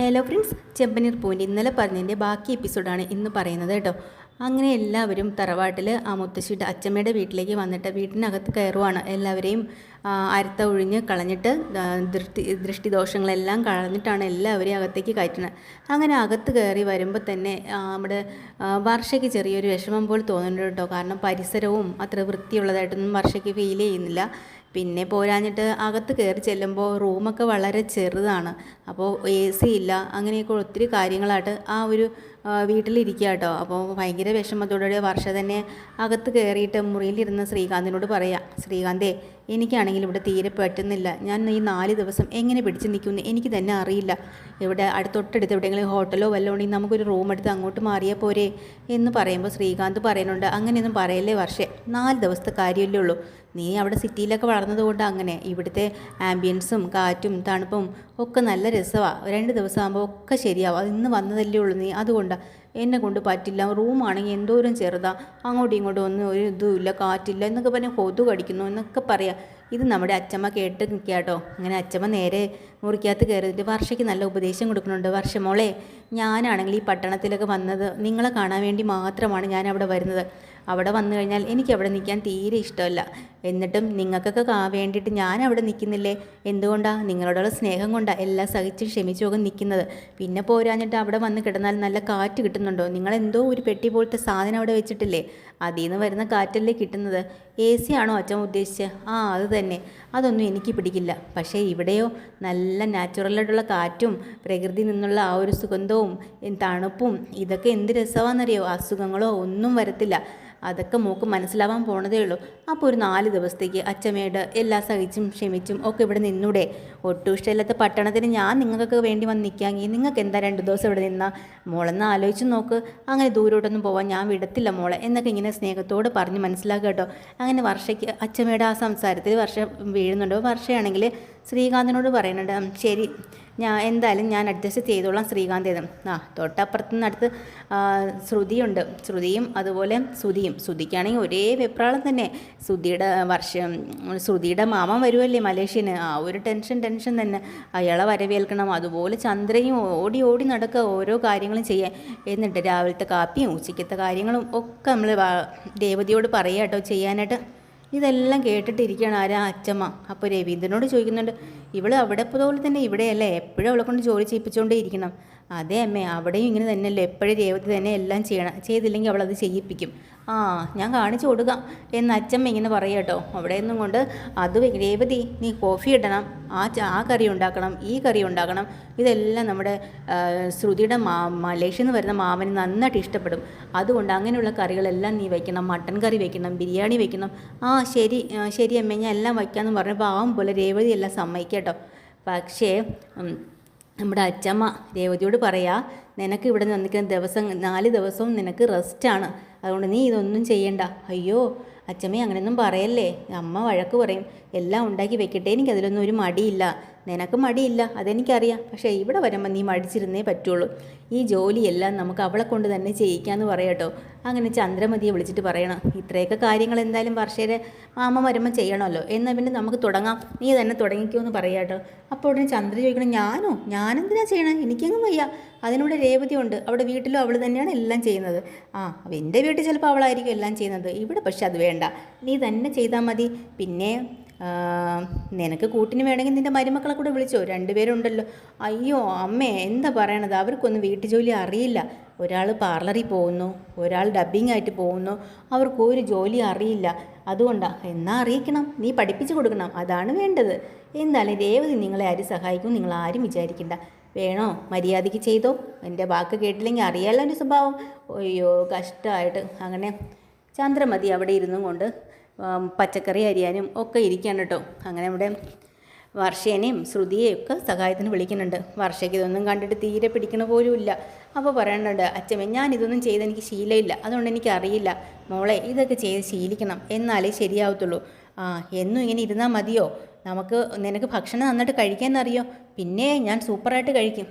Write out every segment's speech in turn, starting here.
Hello friends ചെമ്പനീർ പൂവിന്റെ ഇന്നലെ പറഞ്ഞതിന്റെ ബാക്കി എപ്പിസോഡാണ് ഇന്ന് പറയുന്നത് കേട്ടോ. അങ്ങനെ എല്ലാവരും തറവാട്ടിൽ ആ മുത്തശ്ശിയുടെ അച്ചമ്മയുടെ വീട്ടിലേക്ക് വന്നിട്ട് വീട്ടിനകത്ത് കയറുവാണ്. എല്ലാവരെയും അരത്ത ഒഴിഞ്ഞ് കളഞ്ഞിട്ട് ദൃഷ്ടി ദൃഷ്ടിദോഷങ്ങളെല്ലാം കളഞ്ഞിട്ടാണ് എല്ലാവരെയും അകത്തേക്ക് കയറ്റുന്നത്. അങ്ങനെ അകത്ത് കയറി വരുമ്പോൾ തന്നെ നമ്മുടെ വർഷയ്ക്ക് ചെറിയൊരു വിഷമം പോലെ തോന്നുന്നുണ്ട് കേട്ടോ. കാരണം പരിസരവും അത്ര വൃത്തിയുള്ളതായിട്ടൊന്നും വർഷയ്ക്ക് ഫീൽ ചെയ്യുന്നില്ല. പിന്നെ പോരാഞ്ഞിട്ട് അകത്ത് കയറി ചെല്ലുമ്പോൾ റൂമൊക്കെ വളരെ ചെറുതാണ്. അപ്പോൾ എ സി ഇല്ല അങ്ങനെയൊക്കെ ഒത്തിരി കാര്യങ്ങളായിട്ട് ആ ഒരു വീട്ടിലിരിക്കുക കേട്ടോ. അപ്പോൾ ഭയങ്കര വിഷമത്തോടെ വർഷ തന്നെ അകത്ത് കയറിയിട്ട് മുറിയിലിരുന്ന ശ്രീകാന്തിനോട് പറയാം ശ്രീകാന്തേ എനിക്കാണെങ്കിൽ ഇവിടെ തീരെ പറ്റുന്നില്ല. ഞാൻ ഈ നാല് ദിവസം എങ്ങനെ പിടിച്ച് നിൽക്കുമെന്ന് എനിക്ക് തന്നെ അറിയില്ല. ഇവിടെ അടുത്തൊട്ടടുത്ത് എവിടെയെങ്കിലും ഹോട്ടലോ വല്ലതും ഉണ്ടെങ്കിൽ നമുക്കൊരു റൂം എടുത്ത് അങ്ങോട്ട് മാറിയാൽ പോരെ എന്ന് പറയുമ്പോൾ ശ്രീകാന്ത് പറയുന്നുണ്ട്. അങ്ങനെയൊന്നും പറയല്ലേ വർഷേ നാല് ദിവസത്തെ കാര്യമല്ലേ ഉള്ളൂ. നീ അവിടെ സിറ്റിയിലൊക്കെ വളർന്നതുകൊണ്ട് അങ്ങനെ. ഇവിടുത്തെ ആംബിയൻസും കാറ്റും തണുപ്പും ഒക്കെ നല്ല രസമാണ് രണ്ട് ദിവസം ആകുമ്പോൾ ഒക്കെ ശരിയാവും. അത് ഇന്ന് വന്നതല്ലേ ഉള്ളൂ നീ. അതുകൊണ്ടാണ് എന്നെ കൊണ്ട് പറ്റില്ല. റൂമാണെങ്കിൽ എന്തോരം ചെറുതാ. അങ്ങോട്ടും ഇങ്ങോട്ടും ഒന്നും ഒരു ഇതുമില്ല കാറ്റില്ല. എന്നൊക്കെ പറഞ്ഞ് കൊതു കടിക്കുന്നു എന്നൊക്കെ പറയാം. ഇത് നമ്മുടെ അച്ചമ്മ കേട്ട് നിൽക്കുക കേട്ടോ. അങ്ങനെ അച്ചമ്മ നേരെ മുറിക്കകത്ത് കയറിയിട്ട് വർഷയ്ക്ക് നല്ല ഉപദേശം കൊടുക്കുന്നുണ്ട്. വർഷമോളെ ഞാനാണെങ്കിൽ ഈ പട്ടണത്തിലൊക്കെ വന്നത് നിങ്ങളെ കാണാൻ വേണ്ടി മാത്രമാണ് ഞാൻ അവിടെ വരുന്നത്. അവിടെ വന്നു കഴിഞ്ഞാൽ എനിക്ക് അവിടെ നിൽക്കാൻ തീരെ ഇഷ്ടമല്ല. എന്നിട്ടും നിങ്ങൾക്കൊക്കെ വേണ്ടിയിട്ട് ഞാൻ അവിടെ നിൽക്കുന്നില്ലേ? എന്തുകൊണ്ടാണ് നിങ്ങളോടുള്ള സ്നേഹം കൊണ്ടാണ് എല്ലാം സഹിച്ച് ക്ഷമിച്ചുമൊക്കെ നിൽക്കുന്നത്. പിന്നെ പോരാഞ്ഞിട്ട് അവിടെ വന്ന് കിടന്നാൽ നല്ല കാറ്റ് കിട്ടുന്നുണ്ടോ? നിങ്ങൾ എന്തോ ഒരു പെട്ടി പോലത്തെ സാധനം അവിടെ വെച്ചിട്ടില്ലേ? അതിൽ നിന്ന് വരുന്ന കാറ്റല്ലേ കിട്ടുന്നത്. എ സി ആണോ അച്ഛൻ ഉദ്ദേശിച്ചത് ആ അത് തന്നെ. അതൊന്നും എനിക്ക് പിടിക്കില്ല. പക്ഷേ ഇവിടെയോ നല്ല നാച്ചുറലായിട്ടുള്ള കാറ്റും പ്രകൃതി നിന്നുള്ള ആ ഒരു സുഗന്ധവും തണുപ്പും ഇതൊക്കെ എന്ത് രസമാണെന്നറിയോ? അസുഖങ്ങളോ ഒന്നും വരത്തില്ല. അതൊക്കെ മൂക്ക് മനസ്സിലാവാൻ പോണതേ ഉള്ളൂ. അപ്പോൾ ഒരു നാല് ദിവസത്തേക്ക് അച്ഛമ്മയുടെ എല്ലാ സഹിച്ചും ക്ഷമിച്ചും ഒക്കെ ഇവിടെ നിന്നൂടെ. ഒട്ടും ഇഷ്ടമില്ലാത്ത പട്ടണത്തിന് ഞാൻ നിങ്ങൾക്കൊക്കെ വേണ്ടി വന്ന് നിൽക്കാമെങ്കിൽ നിങ്ങൾക്ക് എന്താ രണ്ട് ദിവസം ഇവിടെ നിന്നാൽ മോളെന്ന് ആലോചിച്ച് നോക്ക്. അങ്ങനെ ദൂരോട്ടൊന്നും പോവാൻ ഞാൻ വിടത്തില്ല മോളെ. എന്നൊക്കെ ഇങ്ങനെ സ്നേഹത്തോട് പറഞ്ഞ് മനസ്സിലാക്കുക കേട്ടോ. അങ്ങനെ വർഷയ്ക്ക് അച്ഛമ്മയുടെ ആ സംസാരത്തിൽ വർഷ വീഴുന്നുണ്ടോ. വർഷയാണെങ്കിൽ ശ്രീകാന്തിനോട് പറയുന്നുണ്ട് "ഉം, ശരി. ഞാൻ എന്തായാലും ഞാൻ അഡ്ജസ്റ്റ് ചെയ്തോളാം ശ്രീകാന്ത് എന്ന് ആ തൊട്ടപ്പുറത്ത് നിന്നടുത്ത് ശ്രുതിയുണ്ട്. ശ്രുതിയും അതുപോലെ ശ്രുതിയും ശ്രുതിക്കാണെങ്കിൽ ഒരേ വെപ്രാളം തന്നെ. ശ്രുതിയുടെ വർഷം ശ്രുതിയുടെ മാമൻ വരുമല്ലേ മലേഷ്യന്. ആ ഒരു ടെൻഷൻ ടെൻഷൻ തന്നെ. അയാളെ വരവേൽക്കണം. അതുപോലെ ചന്ദ്രയും ഓടി ഓടി നടക്കുക ഓരോ കാര്യങ്ങളും ചെയ്യാൻ. എന്നിട്ട് രാവിലത്തെ കാപ്പിയും ഉച്ചയ്ക്കത്തെ കാര്യങ്ങളും ഒക്കെ നമ്മൾ ദേവതിയോട് പറയാട്ടോ ചെയ്യാനായിട്ട്. ഇതെല്ലാം കേട്ടിട്ടിരിക്കുകയാണ് ആരാ അച്ഛമ്മ അപ്പോൾ രവീന്ദ്രനോട് ചോദിക്കുന്നുണ്ട് ഇവൾ അവിടെ പോലെ തന്നെ ഇവിടെയല്ലേ? എപ്പോഴും അവളെ കൊണ്ട് ജോലി ചെയ്യിപ്പിച്ചുകൊണ്ടേ ഇരിക്കണം. അതെ അമ്മേ അവിടെയും ഇങ്ങനെ തന്നെയല്ലേ? എപ്പോഴും രേവതി തന്നെ എല്ലാം ചെയ്യണം ചെയ്തില്ലെങ്കിൽ അവളത് ചെയ്യിപ്പിക്കും. ആ ഞാൻ കാണിച്ചു കൊടുക്കാം. എന്ന് അച്ഛമ്മ ഇങ്ങനെ പറയുക കേട്ടോ. അവിടെ നിന്നും കൊണ്ട് അത് രേവതി നീ കോഫി ഇടണം ആ ആ കറി ഉണ്ടാക്കണം ഈ കറി ഉണ്ടാക്കണം. ഇതെല്ലാം നമ്മുടെ ശ്രുതിയുടെ മാ മലേഷ്യയിൽ നിന്ന് വരുന്ന മാമന് നന്നായിട്ട് ഇഷ്ടപ്പെടും. അതുകൊണ്ട് അങ്ങനെയുള്ള കറികളെല്ലാം നീ വയ്ക്കണം. മട്ടൻ കറി വയ്ക്കണം ബിരിയാണി വയ്ക്കണം. ആ ശരി ശരി അമ്മേ ഞാൻ എല്ലാം വയ്ക്കാമെന്ന് പറഞ്ഞപ്പോൾ ആവും പോലെ രേവതി എല്ലാം കേട്ടോ. പക്ഷേ നമ്മുടെ അച്ചമ്മ രേവതിയോട് പറയാ നിനക്ക് ഇവിടെ നിൽക്കുന്ന ദിവസം നാല് ദിവസവും നിനക്ക് റെസ്റ്റാണ് അതുകൊണ്ട് നീ ഇതൊന്നും ചെയ്യണ്ട. അയ്യോ അച്ചമ്മ അങ്ങനെയൊന്നും പറയല്ലേ? അമ്മ വഴക്ക് പറയും. എല്ലാം ഉണ്ടാക്കി വെക്കട്ടെ. എനിക്ക് അതിലൊന്നും ഒരു മടിയില്ല. നിനക്ക് മടിയില്ല അതെനിക്കറിയാം. പക്ഷേ ഇവിടെ വരുമ്പോൾ നീ മടിച്ചിരുന്നേ പറ്റുള്ളൂ. ഈ ജോലിയെല്ലാം നമുക്ക് അവളെ കൊണ്ട് തന്നെ ചെയ്യിക്കാമെന്ന് പറയട്ടോ അങ്ങനെ ചന്ദ്രമതിയെ വിളിച്ചിട്ട് പറയണം ഇത്രയൊക്കെ കാര്യങ്ങൾ എന്തായാലും വർഷയുടെ മാമ വരുമ്പോൾ ചെയ്യണമല്ലോ. എന്നാൽ പിന്നെ നമുക്ക് തുടങ്ങാം. നീ തന്നെ തുടങ്ങിക്കോ എന്ന് പറയാട്ടോ അപ്പോൾ ഉടനെ ചന്ദ്ര ചോദിക്കണം ഞാനോ? ഞാനെന്തിനാ ചെയ്യണം? എനിക്കങ്ങ് വയ്യ. അതിനൂടെ രേവതി ഉണ്ട്. അവിടെ വീട്ടിലും അവൾ തന്നെയാണ് എല്ലാം ചെയ്യുന്നത്. ആ എന്റെ വീട്ടിൽ ചിലപ്പോൾ അവളായിരിക്കും എല്ലാം ചെയ്യുന്നത്. ഇവിടെ പക്ഷെ അത് വേണ്ട. നീ തന്നെ ചെയ്താൽ മതി. പിന്നെ നിനക്ക് കൂട്ടിന് വേണമെങ്കിൽ നിന്റെ മരുമക്കളെ കൂടെ വിളിച്ചോ. രണ്ടുപേരുണ്ടല്ലോ. അയ്യോ അമ്മേ എന്താ പറയണത്? അവർക്കൊന്നും വീട്ടുജോലി അറിയില്ല. ഒരാൾ പാർലറിൽ പോകുന്നു ഒരാൾ ഡബ്ബിങ് ആയിട്ട് പോകുന്നു. അവർക്ക് ഒരു ജോലി അറിയില്ല. അതുകൊണ്ടാണ് എന്നാ അറിയിക്കണം? നീ പഠിപ്പിച്ചു കൊടുക്കണം. അതാണ് വേണ്ടത്. എന്തായാലും രേവതി നിങ്ങളെ ആര് സഹായിക്കും നിങ്ങൾ ആരും വിചാരിക്കണ്ട. വേണോ? മര്യാദയ്ക്ക് ചെയ്തോ? എന്റെ വാക്ക് കേട്ടില്ലെങ്കിൽ അറിയാലോ എന്റെ സ്വഭാവം. അയ്യോ കഷ്ടമായിട്ട് അങ്ങനെ ചന്ദ്രമതി അവിടെ ഇരുന്നും കൊണ്ട് പച്ചക്കറി അരിയാനും ഒക്കെ ഇരിക്കുകയാണ് കേട്ടോ. അങ്ങനെ നമ്മുടെ വർഷേനെയും ശ്രുതിയെയും ഒക്കെ സഹായത്തിന് വിളിക്കുന്നുണ്ട്. വർഷയ്ക്ക് ഇതൊന്നും കണ്ടിട്ട് തീരെ പിടിക്കണ പോലും ഇല്ല. അപ്പോൾ പറയുന്നുണ്ട് അച്ഛമ്മ ഞാൻ ഇതൊന്നും ചെയ്ത് എനിക്ക് ശീലമില്ല അതുകൊണ്ട് എനിക്ക് അറിയില്ല. മോളെ ഇതൊക്കെ ചെയ്ത് ശീലിക്കണം. എന്നാലേ ശരിയാവത്തുള്ളൂ. ആ എന്നും ഇങ്ങനെ ഇരുന്നാൽ മതിയോ? നമുക്ക് നിനക്ക് ഭക്ഷണം നന്നായിട്ട് കഴിക്കാൻ അറിയോ പിന്നെ ഞാൻ സൂപ്പറായിട്ട് കഴിക്കും.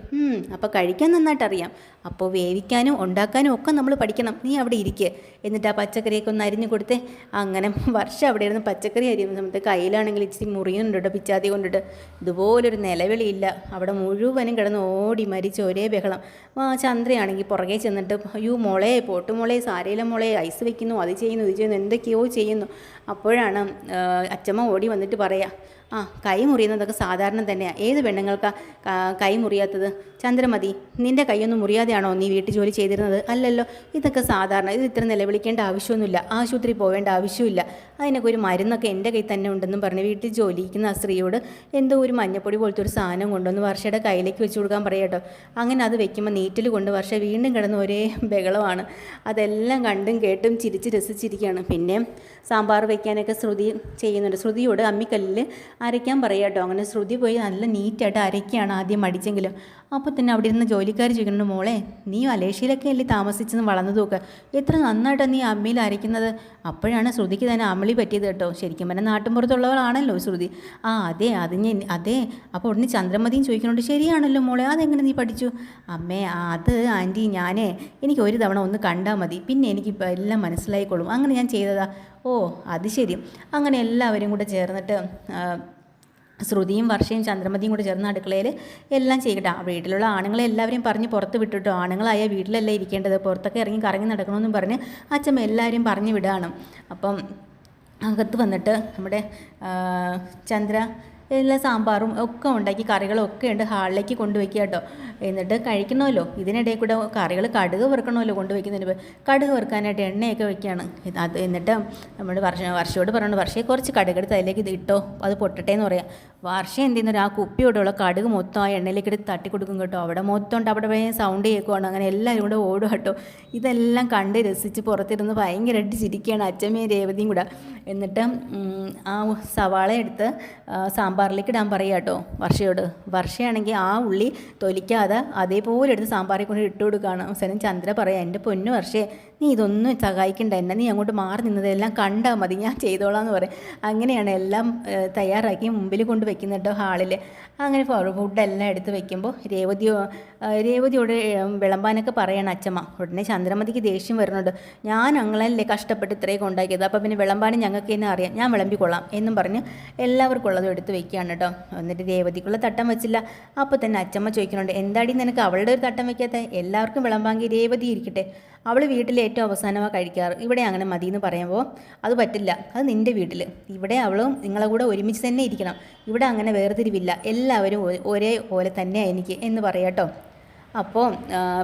അപ്പോൾ കഴിക്കാൻ നന്നായിട്ട് അറിയാം. അപ്പോൾ വേവിക്കാനും ഉണ്ടാക്കാനും ഒക്കെ നമ്മൾ പഠിക്കണം. നീ അവിടെ ഇരിക്കുക എന്നിട്ട് ആ പച്ചക്കറിയൊക്കെ ഒന്ന് അരിഞ്ഞു കൊടുത്തേ. അങ്ങനെ വർഷം അവിടെ ഇരുന്ന് പച്ചക്കറി അരിയുന്ന സമയത്ത് കയ്യിലാണെങ്കിൽ ഇച്ചിരി മുറിയുന്നുണ്ട് കേട്ടോ പിച്ചാതി കൊണ്ടിട്ട്. ഇതുപോലൊരു നിലവിളിയില്ല. അവിടെ മുഴുവനും കിടന്ന് ഓടി മരിച്ച് ഒരേ ബഹളം. ചന്ദ്രയാണെങ്കിൽ പുറകെ ചെന്നിട്ട് അയ്യോ മുളയെ പോട്ട് മുളയെ സാരയിലെ മുളയെ ഐസ് വെക്കുന്നു അത് ചെയ്യുന്നു ഇത് ചെയ്യുന്നു എന്തൊക്കെയോ ചെയ്യുന്നു. അപ്പോഴാണ് അച്ഛമ്മ ഓടി വന്നിട്ട് പറയാ ആ കൈ മുറിയുന്നതൊക്കെ സാധാരണ തന്നെയാണ് ഏത് പെണ്ണുങ്ങൾക്കാ കൈ മുറിയാത്തത്? ചന്ദ്രമതി നിന്റെ കൈയൊന്നും മുറിയാതെയാണോ നീ വീട്ടു ജോലി ചെയ്തിരുന്നത്? അല്ലല്ലോ ഇതൊക്കെ സാധാരണ ഇത് ഇത്ര നിലവിളിക്കേണ്ട ആവശ്യമൊന്നുമില്ല. ആശുപത്രി പോവേണ്ട ആവശ്യമില്ല അതിനൊക്കെ ഒരു മരുന്നൊക്കെ എന്റെ കയ്യിൽ തന്നെ ഉണ്ടെന്നും പറഞ്ഞ് വീട്ടിൽ ജോലിയിരിക്കുന്ന ആ സ്ത്രീയോട് എന്തോ ഒരു മഞ്ഞപ്പൊടി പോലത്തെ ഒരു സാധനം കൊണ്ടുവന്ന് വർഷയുടെ കയ്യിലേക്ക് വെച്ച് കൊടുക്കാൻ പറയട്ടോ അങ്ങനെ അത് വെക്കുമ്പോൾ നീറ്റിൽ കൊണ്ട് വർഷ വീണ്ടും കിടന്ന് ഒരേ ബഹളമാണ്. അതെല്ലാം കണ്ടും കേട്ടും ചിരിച്ച് രസിച്ചിരിക്കുകയാണ്. പിന്നെ സാമ്പാർ വയ്ക്കാനൊക്കെ ശ്രുതി ചെയ്യുന്നുണ്ട്. ശ്രുതിയോട് അമ്മിക്കല്ലിൽ അരയ്ക്കാൻ പറയാട്ടോ അങ്ങനെ ശ്രുതി പോയി നല്ല നീറ്റായിട്ട് അരയ്ക്കുകയാണ് ആദ്യം മടിച്ചെങ്കിലും. അപ്പോൾ തന്നെ അവിടെ ഇരുന്ന് ജോലിക്കാർ ചോദിക്കുന്നുണ്ട് മോളെ നീ മലേഷ്യയിലൊക്കെ അല്ലേ താമസിച്ചെന്ന് വളർന്നു ഒക്കെ? എത്ര നന്നായിട്ടാണ് നീ അമ്മയിൽ അരയ്ക്കുന്നത്? അപ്പോഴാണ് ശ്രുതിക്ക് തന്നെ അമളി പറ്റിയത് കേട്ടോ. ശരിക്കും പറഞ്ഞാൽ നാട്ടിൻപുറത്തുള്ളവളാണല്ലോ ശ്രുതി. ആ അതെ അത് ഞാൻ അതെ. അപ്പോൾ ഉടനെ ചന്ദ്രമതിയും ചോദിക്കുന്നുണ്ട് ശരിയാണല്ലോ മോളെ അതെങ്ങനെ നീ പഠിച്ചു? അമ്മേ അത് ആന്റി ഞാനേ എനിക്ക് ഒരു തവണ ഒന്ന് കണ്ടാൽ മതി. പിന്നെ എനിക്ക് എല്ലാം മനസ്സിലായിക്കോളും. അങ്ങനെ ഞാൻ ചെയ്തതാ. ഓ അത് ശരി. അങ്ങനെ എല്ലാവരും കൂടെ ചേർന്നിട്ട് ശ്രുതിയും വർഷയും ചന്ദ്രമതിയും കൂടെ ചേർന്ന് അടുക്കളയിൽ എല്ലാം ചെയ്യട്ടെ. വീട്ടിലുള്ള ആണുങ്ങളെ എല്ലാവരെയും പറഞ്ഞ് പുറത്ത് വിട്ടിട്ടോ. ആണുങ്ങളായ വീട്ടിലല്ലേ ഇരിക്കേണ്ടത്? പുറത്തൊക്കെ ഇറങ്ങി കറങ്ങി നടക്കണമെന്നും പറഞ്ഞ് അച്ഛമ്മ എല്ലാവരെയും പറഞ്ഞു വിടുകയാണ് അപ്പം അകത്ത് വന്നിട്ട് നമ്മുടെ ചന്ദ്ര എല്ലാ സാമ്പാറും ഒക്കെ ഉണ്ടാക്കി കറികളും ഒക്കെ ഉണ്ട് ഹാളിലേക്ക് കൊണ്ടുവയ്ക്കുക കേട്ടോ. എന്നിട്ട് കഴിക്കണമല്ലോ. ഇതിനിടയിൽ കൂടെ കറികൾ കടുക് വറുക്കണമല്ലോ കൊണ്ടുവയ്ക്കുന്നതിന് കടുക് വറുക്കാനായിട്ട് എണ്ണയൊക്കെ വെക്കുകയാണ്. അത് എന്നിട്ട് നമ്മൾ വർഷ വർഷയോട് പറഞ്ഞു വർഷയെ കുറച്ച് കടുകെടുത്ത് അതിലേക്ക് ഇത് ഇട്ടോ. അത് പൊട്ടട്ടെ എന്ന് പറയാം. വർഷം എന്ത് ചെയ്യുന്നൊരു ആ കുപ്പിയോടുള്ള കടുക് മൊത്തം ആ എണ്ണയിലേക്ക് എടുത്ത് തട്ടി കൊടുക്കും കേട്ടോ. അവിടെ മൊത്തം ഉണ്ട്. അവിടെ പോയി സൗണ്ട് കേൾക്കുവാണ്. അങ്ങനെ എല്ലാവരും കൂടെ ഓടും കേട്ടോ. ഇതെല്ലാം കണ്ട് രസിച്ച് പുറത്തിരുന്ന് ഭയങ്കരമായിട്ട് ചിരിക്കുകയാണ് അച്ഛമ്മയും രേവതിയും കൂടെ. എന്നിട്ട് ആ സവാള എടുത്ത് സാമ്പാറിലേക്ക് ഇടാൻ പറയുക കേട്ടോ വർഷയോട്. വർഷയാണെങ്കിൽ ആ ഉള്ളി തൊലിക്കാതെ അതേപോലെ എടുത്ത് സാമ്പാറിൽ കൊണ്ട് ഇട്ട് കൊടുക്കുകയാണ്. അവസാനം ചന്ദ്ര പറയാം എന്റെ പൊന്നു വർഷേ നീ ഇതൊന്നും സഹായിക്കണ്ട. എന്നെ നീ അങ്ങോട്ട് മാറി നിന്നതെല്ലാം കണ്ടാൽ മതി. ഞാൻ ചെയ്തോളാം എന്ന് പറയും. അങ്ങനെയാണ് എല്ലാം തയ്യാറാക്കി മുമ്പിൽ കൊണ്ട് വെക്കുന്ന കേട്ടോ ഹാളിൽ അങ്ങനെ ഫുഡെല്ലാം എടുത്ത് വെക്കുമ്പോൾ രേവതിയോ രേവതിയോട് വിളമ്പാനൊക്കെ പറയണം അച്ഛമ്മ ഉടനെ ചന്ദ്രമതിക്ക് ദേഷ്യം വരുന്നുണ്ട്. ഞാൻ അങ്ങളല്ലേ കഷ്ടപ്പെട്ട് ഇത്രയൊക്കെ ഉണ്ടാക്കിയത്. അപ്പോൾ പിന്നെ വിളമ്പാനും ഞങ്ങൾക്ക് തന്നെ അറിയാം. ഞാൻ വിളമ്പിക്കൊള്ളാം എന്നും പറഞ്ഞ് എല്ലാവർക്കും ഉള്ളതും എടുത്ത് വെക്കുകയാണ് കേട്ടോ എന്നിട്ട് രേവതിക്കുള്ള തട്ടം വെച്ചില്ല. അപ്പോൾ തന്നെ അച്ഛമ്മ ചോദിക്കുന്നുണ്ട് എന്താടി നിനക്ക് അവളുടെ ഒരു തട്ടം വെക്കാത്ത? എല്ലാവർക്കും വിളമ്പാങ്കി രേവതി ഇരിക്കട്ടെ. അവൾ വീട്ടിൽ ഏറ്റവും അവസാനമാണ് കഴിക്കാറ്. ഇവിടെ അങ്ങനെ മതി എന്ന് പറയുമ്പോൾ അത് പറ്റില്ല. അത് നിന്റെ വീട്ടിൽ ഇവിടെ അവളും നിങ്ങളെ കൂടെ ഒരുമിച്ച് തന്നെ ഇരിക്കണം. ഇവിടെ അങ്ങനെ വേർതിരിവില്ല. എല്ലാവരും ഒരേ പോലെ തന്നെയാണ് എനിക്ക് എന്ന് പറയാട്ടോ. അപ്പോൾ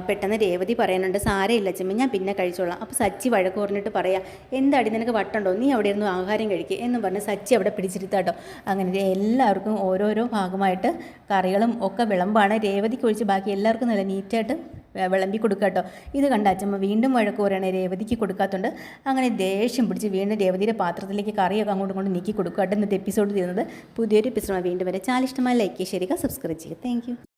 പെട്ടെന്ന് രേവതി പറയാനുണ്ട് സാരയില്ല അച്ഛമ്മ ഞാൻ പിന്നെ കഴിച്ചോളാം. അപ്പോൾ സച്ചി വഴക്ക് പറഞ്ഞിട്ട് പറയാം എന്താടി നിനക്ക് വട്ടുണ്ടോ? നീ അവിടെ ഇരുന്ന് ആഹാരം കഴിക്കുക എന്നും പറഞ്ഞ് സച്ചി അവിടെ പിടിച്ചിരുത്താട്ടോ. അങ്ങനെ എല്ലാവർക്കും ഓരോരോ ഭാഗമായിട്ട് കറികളും ഒക്കെ വിളമ്പാണ്. രേവതിക്ക് ഒഴിച്ച് ബാക്കി എല്ലാവർക്കും നല്ല നീറ്റായിട്ട് വിളമ്പി കൊടുക്കുക കേട്ടോ ഇത് കണ്ട അച്ഛമ്മ വീണ്ടും വഴക്ക് പറയണേ രേവതിക്ക് കൊടുക്കാത്തതുകൊണ്ട് അങ്ങനെ ദേഷ്യം പിടിച്ച് വീണ്ടും രേവതിയുടെ പാത്രത്തിലേക്ക് കറിയൊക്കെ അങ്ങോട്ടും കൊണ്ട് നീക്കി കൊടുക്കുക കേട്ടോ ഇന്നത്തെ എപ്പിസോഡ് തീരുന്നത് പുതിയൊരു എപ്പിസോഡ് വീണ്ടും വരെ. ചാലിഷ്ടമായ ലൈക്ക് ചെയ്യുക സബ്സ്ക്രൈബ് ചെയ്യുക. താങ്ക്